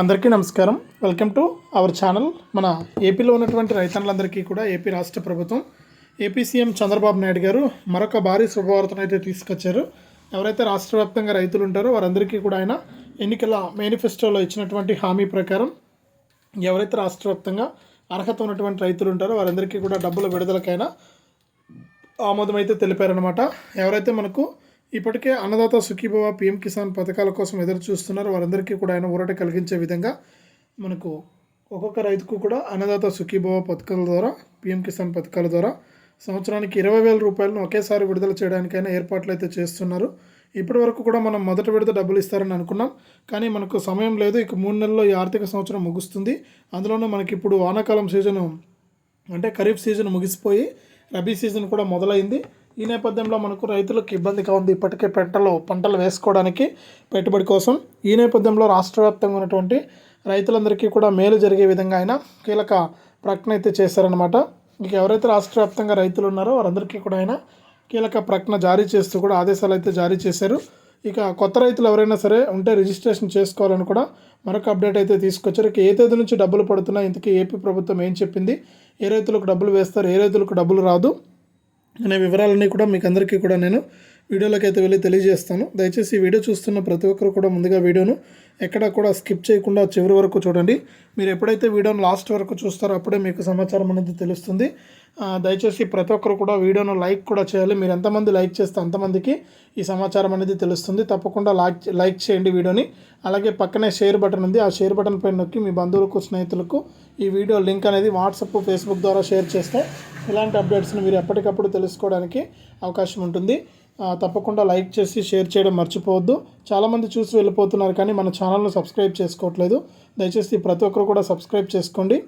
అందరికీ నమస్కారం. Welcome to our channel మన ఏపీలో ఉన్నటువంటి రైతన్నులందరికీ కూడా ఏపీ రాష్ట్ర ప్రభుత్వం ఏపీ సీఎం చంద్రబాబు నాయుడు గారు మరొక భారీ శుభవార్తను అయితే తీసుకొచ్చారు. ఎవరైతే రాష్ట్ర వ్యాప్తంగా రైతులు ఉంటారో వారందరికీ కూడా ఆయన ఎన్నికల మేనిఫెస్టోలో ఇచ్చినటువంటి హామీ ప్రకారం ఎవరైతే రాష్ట్ర వ్యాప్తంగా అర్హత ఉన్నటువంటి రైతులు ఉంటారో వారందరికీ కూడా డబ్బుల విడుదలకైనా ఆమోదం అయితే తెలిపారనమాట ఎవరైతే మనకు ఇప్పటికే అన్నదాత సుఖీభవ పిఎం కిసాన్ పథకాల కోసం ఎదురు చూస్తున్నారు వారందరికీ కూడా ఆయన ఊరట కలిగించే విధంగా మనకు ఒక్కొక్క రైతుకు కూడా అన్నదాత సుఖీభవ పథకాల ద్వారా పిఎం కిసాన్ పథకాల ద్వారా సంవత్సరానికి ఇరవై వేల రూపాయలను ఒకేసారి విడుదల చేయడానికైనా ఏర్పాట్లు అయితే చేస్తున్నారు. ఇప్పటి వరకు కూడా మనం మొదటి విడత డబ్బులు ఇస్తారని అనుకున్నాం. కానీ మనకు సమయం లేదు. ఇక మూడు నెలల్లో ఈ ఆర్థిక సంవత్సరం ముగుస్తుంది. అందులోనూ మనకి ఇప్పుడు వానాకాలం సీజను అంటే ఖరీఫ్ సీజన్ ముగిసిపోయి రబీ సీజన్ కూడా మొదలైంది. ఈ నేపథ్యంలో మనకు రైతులకు ఇబ్బందిగా ఉంది. ఇప్పటికే పంటలు పంటలు వేసుకోవడానికి పెట్టుబడి కోసం ఈ నేపథ్యంలో రాష్ట్ర వ్యాప్తంగా ఉన్నటువంటి రైతులందరికీ కూడా మేలు జరిగే విధంగా ఆయన కీలక ప్రకటన అయితే చేశారనమాట ఇక ఎవరైతే రాష్ట్ర వ్యాప్తంగా రైతులు ఉన్నారో వారందరికీ కూడా ఆయన కీలక ప్రకటన జారీ చేస్తూ కూడా ఆదేశాలు అయితే జారీ చేశారు. ఇక కొత్త రైతులు ఎవరైనా సరే ఉంటే రిజిస్ట్రేషన్ చేసుకోవాలని కూడా మరొక అప్డేట్ అయితే తీసుకొచ్చారు. ఇక ఏ తేదీ నుంచి డబ్బులు పడుతున్నాయి? ఇంతకీ ఏపీ ప్రభుత్వం ఏం చెప్పింది? ఏ రైతులకు డబ్బులు వేస్తారు? ఏ రైతులకు డబ్బులు రాదు? అనే వివరాలన్నీ కూడా మీకు అందరికీ కూడా నేను వీడియోలోకి అయితే వెళ్ళి తెలియజేస్తాను. దయచేసి ఈ వీడియో చూస్తున్న ప్రతి ఒక్కరు కూడా ముందుగా వీడియోను ఎక్కడ కూడా స్కిప్ చేయకుండా చివరి వరకు చూడండి. మీరు ఎప్పుడైతే వీడియోను లాస్ట్ వరకు చూస్తారో అప్పుడే మీకు సమాచారం అనేది తెలుస్తుంది. దయచేసి ప్రతి ఒక్కరు కూడా వీడియోను లైక్ కూడా చేయాలి. మీరు ఎంతమంది లైక్ చేస్తే అంతమందికి ఈ సమాచారం అనేది తెలుస్తుంది. తప్పకుండా లైక్ లైక్ చేయండి వీడియోని. అలాగే పక్కనే షేర్ బటన్ ఉంది. ఆ షేర్ బటన్ పైన నొక్కి మీ బంధువులకు స్నేహితులకు ఈ వీడియో లింక్ అనేది వాట్సాప్ ఫేస్బుక్ ద్వారా షేర్ చేస్తే ఇలాంటి అప్డేట్స్ని మీరు ఎప్పటికప్పుడు తెలుసుకోవడానికి అవకాశం ఉంటుంది. తప్పకుండా లైక్ చేసి షేర్ చేయడం మర్చిపోవద్దు. చాలామంది చూసి వెళ్ళిపోతున్నారు కానీ మన ఛానల్ను సబ్స్క్రైబ్ చేసుకోవట్లేదు. దయచేసి ప్రతి ఒక్కరు కూడా సబ్స్క్రైబ్ చేసుకోండి.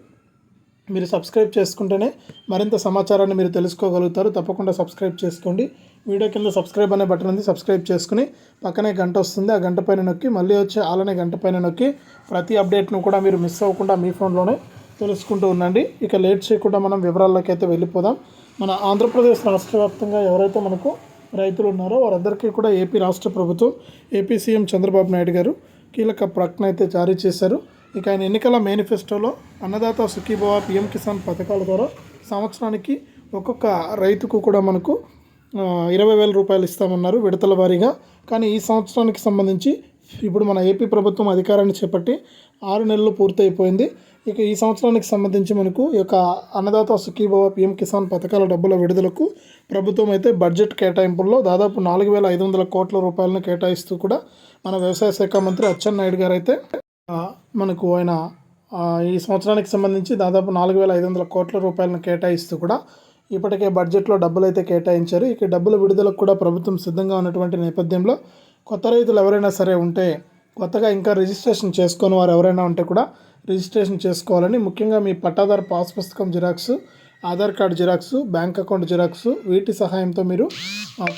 మీరు సబ్స్క్రైబ్ చేసుకుంటేనే మరింత సమాచారాన్ని మీరు తెలుసుకోగలుగుతారు. తప్పకుండా సబ్స్క్రైబ్ చేసుకోండి. వీడియో కింద సబ్స్క్రైబ్ అనే బటన్ ఉంది. సబ్స్క్రైబ్ చేసుకుని పక్కనే గంట వస్తుంది. ఆ గంట పైన నొక్కి మళ్ళీ వచ్చే ఆలనే గంట పైన నొక్కి ప్రతి అప్డేట్ను కూడా మీరు మిస్ అవ్వకుండా మీ ఫోన్లోనే తెలుసుకుంటూ ఉండండి. ఇక లేట్ చేయకుండా మనం వివరాల్లోకి అయితే వెళ్ళిపోదాం. మన ఆంధ్రప్రదేశ్ రాష్ట్ర వ్యాప్తంగా ఎవరైతే మనకు రైతులు ఉన్నారో వారందరికీ కూడా ఏపీ రాష్ట్ర ప్రభుత్వం ఏపీ సీఎం చంద్రబాబు నాయుడు గారు కీలక ప్రకటన అయితే జారీ చేశారు. ఇక ఆయన ఎన్నికల మేనిఫెస్టోలో అన్నదాత సుఖీభవ పిఎం కిసాన్ పథకాల ద్వారా సంవత్సరానికి ఒక్కొక్క రైతుకు కూడా మనకు ఇరవై వేల రూపాయలు ఇస్తామన్నారు విడతల వారీగా. కానీ ఈ సంవత్సరానికి సంబంధించి ఇప్పుడు మన ఏపీ ప్రభుత్వం అధికారాన్ని చేపట్టి ఆరు నెలలు పూర్తయిపోయింది. ఇక ఈ సంవత్సరానికి సంబంధించి మనకు ఈ యొక్క అన్నదాత సుఖీభవ పిఎం కిసాన్ పథకాల డబ్బుల విడుదలకు ప్రభుత్వం అయితే బడ్జెట్ కేటాయింపుల్లో దాదాపు నాలుగు వేల ఐదు వందల కోట్ల రూపాయలను కేటాయిస్తూ కూడా మన వ్యవసాయ శాఖ మంత్రి అచ్చెన్నాయుడు గారు అయితే మనకు ఆయన ఈ సంవత్సరానికి సంబంధించి దాదాపు నాలుగు వేల ఐదు వందల కోట్ల రూపాయలను కేటాయిస్తూ కూడా ఇప్పటికే బడ్జెట్లో డబ్బులు అయితే కేటాయించారు. ఇక డబ్బుల విడుదలకు కూడా ప్రభుత్వం సిద్ధంగా ఉన్నటువంటి నేపథ్యంలో కొత్త రైతులు ఎవరైనా సరే ఉంటే కొత్తగా ఇంకా రిజిస్ట్రేషన్ చేసుకొని వారు ఎవరైనా ఉంటే కూడా రిజిస్ట్రేషన్ చేసుకోవాలని ముఖ్యంగా మీ పట్టాదారు పాస్ పుస్తకం xerox Aadhaar card xerox bank account xerox వీటి సహాయంతో మీరు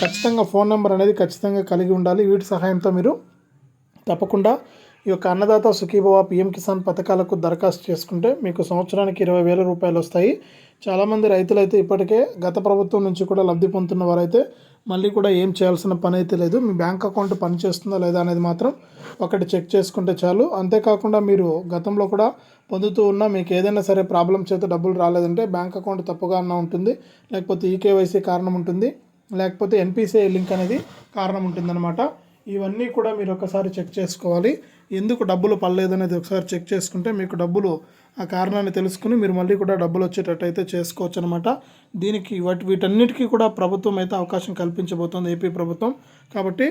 ఖచ్చితంగా ఫోన్ నెంబర్ అనేది ఖచ్చితంగా కలిగి ఉండాలి. వీటి సహాయంతో మీరు తప్పకుండా ఈ యొక్క అన్నదాత సుఖీభవ పిఎం కిసాన్ పథకాలకు దరఖాస్తు చేసుకుంటే మీకు సంవత్సరానికి ఇరవై వేల రూపాయలు వస్తాయి. చాలామంది రైతులైతే ఇప్పటికే గత ప్రభుత్వం నుంచి కూడా లబ్ధి పొందుతున్న వారైతే మళ్ళీ కూడా ఏం చేయాల్సిన పని అయితే లేదు. మీ బ్యాంక్ అకౌంట్ పనిచేస్తుందా లేదా అనేది మాత్రం ఒకటి చెక్ చేసుకుంటే చాలు. అంతేకాకుండా మీరు గతంలో కూడా పొందుతూ ఉన్న మీకు ఏదైనా సరే ప్రాబ్లం చేత డబ్బులు రాలేదంటే బ్యాంక్ అకౌంట్ తప్పుగా అన్న ఉంటుంది. లేకపోతే ఈకేవైసీ కారణం ఉంటుంది. లేకపోతే ఎన్పిసిఐ లింక్ అనేది కారణం ఉంటుందన్నమాట. ఇవన్నీ కూడా మీరు ఒకసారి చెక్ చేసుకోవాలి. ఎందుకు డబ్బులు పడలేదనేది ఒకసారి చెక్ చేసుకుంటే మీకు డబ్బులు ఆ కారణాన్ని తెలుసుకుని మీరు మళ్ళీ కూడా డబ్బులు వచ్చేటట్టు అయితే చేసుకోవచ్చు అనమాట దీనికి వాటి వీటన్నిటికీ కూడా ప్రభుత్వం అయితే అవకాశం కల్పించబోతోంది ఏపీ ప్రభుత్వం. కాబట్టి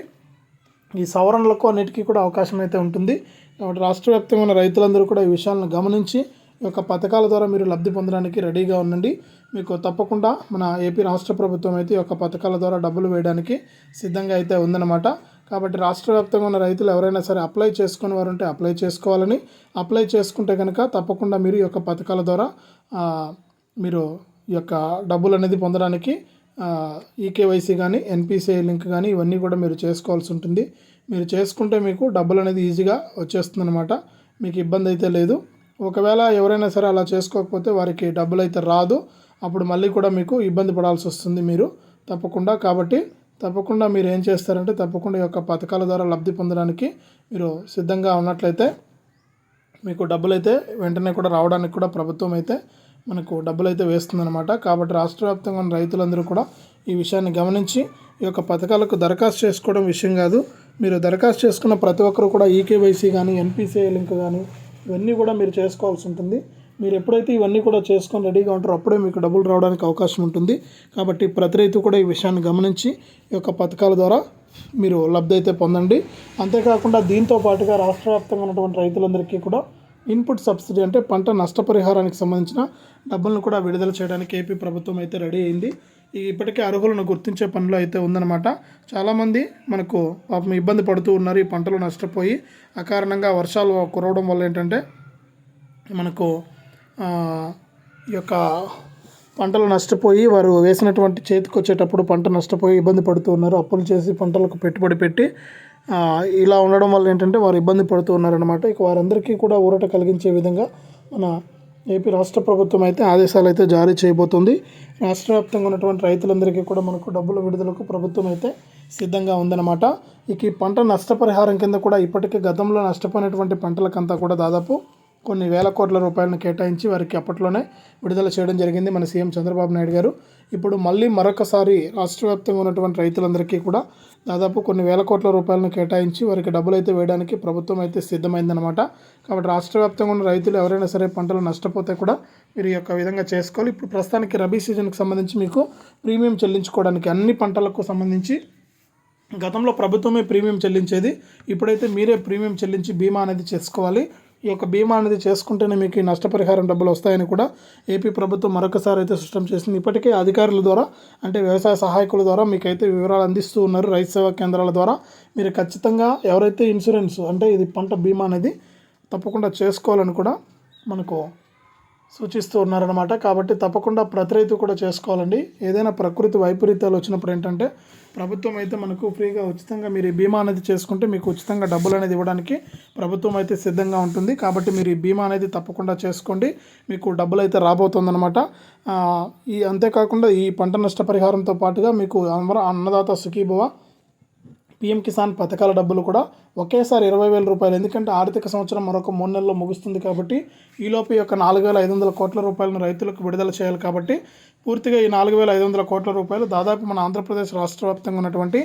ఈ సవరణలకు అన్నిటికీ కూడా అవకాశం అయితే ఉంటుంది. కాబట్టి రాష్ట్ర వ్యాప్తంగా ఉన్న రైతులందరూ కూడా ఈ విషయాలను గమనించి ఈ యొక్క పథకాల ద్వారా మీరు లబ్ధి పొందడానికి రెడీగా ఉండండి. మీకు తప్పకుండా మన ఏపీ రాష్ట్ర ప్రభుత్వం అయితే ఈ యొక్క పథకాల ద్వారా డబ్బులు వేయడానికి సిద్ధంగా అయితే ఉందన్నమాట. కాబట్టి రాష్ట్ర వ్యాప్తంగా ఉన్న రైతులు ఎవరైనా సరే అప్లై చేసుకుని వారు ఉంటే అప్లై చేసుకోవాలని అప్లై చేసుకుంటే కనుక తప్పకుండా మీరు ఈ యొక్క పథకాల ద్వారా మీరు ఈ యొక్క డబ్బులు అనేది పొందడానికి ఈకేవైసీ కానీ ఎన్పిసిఐ లింక్ కానీ ఇవన్నీ కూడా మీరు చేసుకోవాల్సి ఉంటుంది. మీరు చేసుకుంటే మీకు డబ్బులు అనేది ఈజీగా వచ్చేస్తుంది అనమాట మీకు ఇబ్బంది అయితే లేదు. ఒకవేళ ఎవరైనా సరే అలా చేసుకోకపోతే వారికి డబ్బులు అయితే రాదు. అప్పుడు మళ్ళీ కూడా మీకు ఇబ్బంది పడాల్సి వస్తుంది మీరు తప్పకుండా. కాబట్టి తప్పకుండా మీరు ఏం చేస్తారంటే తప్పకుండా ఈ యొక్క పథకాల ద్వారా లబ్ధి పొందడానికి మీరు సిద్ధంగా ఉన్నట్లయితే మీకు డబ్బులు అయితే వెంటనే కూడా రావడానికి కూడా ప్రభుత్వం అయితే మనకు డబ్బులు అయితే వేస్తుందన్నమాట. కాబట్టి రాష్ట్ర వ్యాప్తంగా ఉన్న రైతులందరూ కూడా ఈ విషయాన్ని గమనించి ఈ యొక్క పథకాలకు దరఖాస్తు చేసుకోవడం విషయం కాదు. మీరు దరఖాస్తు చేసుకున్న ప్రతి ఒక్కరు కూడా ఈకేవైసీ కానీ ఎన్పిసిఐ లింక్ కానీ ఇవన్నీ కూడా మీరు చేసుకోవాల్సి ఉంటుంది. మీరు ఎప్పుడైతే ఇవన్నీ కూడా చేసుకొని రెడీగా ఉంటారో అప్పుడే మీకు డబ్బులు రావడానికి అవకాశం ఉంటుంది. కాబట్టి ప్రతి రైతు కూడా ఈ విషయాన్ని గమనించి ఈ యొక్క పథకాల ద్వారా మీరు లబ్ధి అయితే పొందండి. అంతేకాకుండా దీంతో పాటుగా రాష్ట్ర వ్యాప్తంగా ఉన్నటువంటి రైతులందరికీ కూడా ఇన్పుట్ సబ్సిడీ అంటే పంట నష్టపరిహారానికి సంబంధించిన డబ్బులను కూడా విడుదల చేయడానికి ఏపీ ప్రభుత్వం అయితే రెడీ అయింది. ఇప్పటికే అర్హులను గుర్తించే పనిలో అయితే ఉందన్నమాట. చాలామంది మనకు పాపం ఇబ్బంది పడుతూ ఉన్నారు. ఈ పంటలు నష్టపోయి అకారణంగా వర్షాలు కురవడం వల్ల ఏంటంటే మనకు ఈ యొక్క పంటలు నష్టపోయి వారు వేసినటువంటి చేతికి వచ్చేటప్పుడు పంట నష్టపోయి ఇబ్బంది పడుతూ ఉన్నారు. అప్పులు చేసి పంటలకు పెట్టుబడి పెట్టి ఇలా ఉండడం వల్ల ఏంటంటే వారు ఇబ్బంది పడుతూ ఉన్నారనమాట ఇక వారందరికీ కూడా ఊరట కలిగించే విధంగా మన ఏపీ రాష్ట్ర ప్రభుత్వం అయితే ఆదేశాలు అయితే జారీ చేయబోతుంది. రాష్ట్ర వ్యాప్తంగా ఉన్నటువంటి రైతులందరికీ కూడా మనకు డబ్బుల విడుదలకు ప్రభుత్వం అయితే సిద్ధంగా ఉందన్నమాట. ఇక ఈ పంట నష్టపరిహారం కింద కూడా ఇప్పటికే గతంలో నష్టపోయినటువంటి పంటలకంతా కూడా దాదాపు కొన్ని వేల కోట్ల రూపాయలను కేటాయించి వారికి అప్పట్లోనే విడుదల చేయడం జరిగింది మన సీఎం చంద్రబాబు నాయుడు గారు. ఇప్పుడు మళ్ళీ మరొకసారి రాష్ట్ర వ్యాప్తంగా ఉన్నటువంటి రైతులందరికీ కూడా దాదాపు కొన్ని వేల కోట్ల రూపాయలను కేటాయించి వారికి డబ్బులు అయితే వేయడానికి ప్రభుత్వం అయితే సిద్ధమైందనమాట కాబట్టి రాష్ట్ర వ్యాప్తంగా ఉన్న రైతులు ఎవరైనా సరే పంటలు నష్టపోతే కూడా మీరు ఈ యొక్క విధంగా చేసుకోవాలి. ఇప్పుడు ప్రస్తుతానికి రబీ సీజన్కి సంబంధించి మీకు ప్రీమియం చెల్లించుకోవడానికి అన్ని పంటలకు సంబంధించి గతంలో ప్రభుత్వమే ప్రీమియం చెల్లించేది. ఇప్పుడైతే మీరే ప్రీమియం చెల్లించి బీమా అనేది చేసుకోవాలి. ఈ యొక్క బీమా అనేది చేసుకుంటేనే మీకు ఈ నష్టపరిహారం డబ్బులు వస్తాయని కూడా ఏపీ ప్రభుత్వం మరొకసారి అయితే స్పష్టం చేసింది. ఇప్పటికే అధికారుల ద్వారా అంటే వ్యవసాయ సహాయకుల ద్వారా మీకైతే వివరాలు అందిస్తూ ఉన్నారు రైతు సేవా కేంద్రాల ద్వారా. మీరు ఖచ్చితంగా ఎవరైతే ఇన్సూరెన్స్ అంటే ఇది పంట బీమా అనేది తప్పకుండా చేసుకోవాలని కూడా మనకు సూచిస్తూ ఉన్నారనమాట కాబట్టి తప్పకుండా ప్రతి రైతు కూడా చేసుకోవాలండి. ఏదైనా ప్రకృతి వైపరీత్యాలు వచ్చినప్పుడు ఏంటంటే ప్రభుత్వం అయితే మనకు ఫ్రీగా ఉచితంగా మీరు ఈ బీమా అనేది చేసుకుంటే మీకు ఉచితంగా డబ్బులు అనేది ఇవ్వడానికి ప్రభుత్వం అయితే సిద్ధంగా ఉంటుంది. కాబట్టి మీరు ఈ బీమా అనేది తప్పకుండా చేసుకోండి. మీకు డబ్బులు అయితే రాబోతుందన్నమాట. ఈ అంతేకాకుండా ఈ పంట నష్టపరిహారంతో పాటుగా మీకు అన్నదాత సుఖీభవ పిఎం కిసాన్ పథకాల డబ్బులు కూడా ఒకేసారి ఇరవై వేల రూపాయలు. ఎందుకంటే ఆర్థిక సంవత్సరం మరొక మూడు నెలల్లో ముగుస్తుంది కాబట్టి ఈలోపు యొక్క నాలుగు వేల ఐదు వందల కోట్ల రూపాయలను రైతులకు విడుదల చేయాలి కాబట్టి పూర్తిగా ఈ నాలుగు వేల ఐదు వందల కోట్ల రూపాయలు దాదాపు మన ఆంధ్రప్రదేశ్ రాష్ట్ర వ్యాప్తంగా ఉన్నటువంటి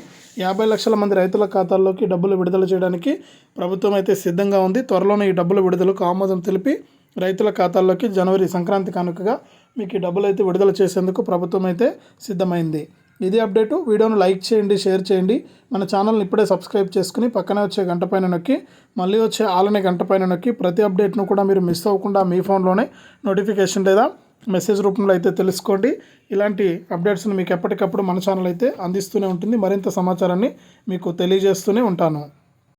యాభై లక్షల మంది రైతుల ఖాతాల్లోకి డబ్బులు విడుదల చేయడానికి ప్రభుత్వం అయితే సిద్ధంగా ఉంది. త్వరలోనే ఈ డబ్బుల విడుదలకు ఆమోదం తెలిపి రైతుల ఖాతాల్లోకి జనవరి సంక్రాంతి కానుకగా మీకు ఈ డబ్బులు అయితే విడుదల చేసేందుకు ప్రభుత్వం అయితే సిద్ధమైంది. ఇది అప్డేటు. వీడియోను లైక్ చేయండి షేర్ చేయండి. మన ఛానల్ని ఇప్పుడే సబ్స్క్రైబ్ చేసుకుని పక్కనే వచ్చే గంట పైన నొక్కి మళ్ళీ వచ్చే ఆలనే గంట పైన నొక్కి ప్రతి అప్డేట్ను కూడా మీరు మిస్ అవ్వకుండా మీ ఫోన్లోనే నోటిఫికేషన్ లేదా మెసేజ్ రూపంలో అయితే తెలుసుకోండి. ఇలాంటి అప్డేట్స్ని మీకు ఎప్పటికప్పుడు మన ఛానల్ అయితే అందిస్తూనే ఉంటుంది. మరింత సమాచారాన్ని మీకు తెలియజేస్తూనే ఉంటాను.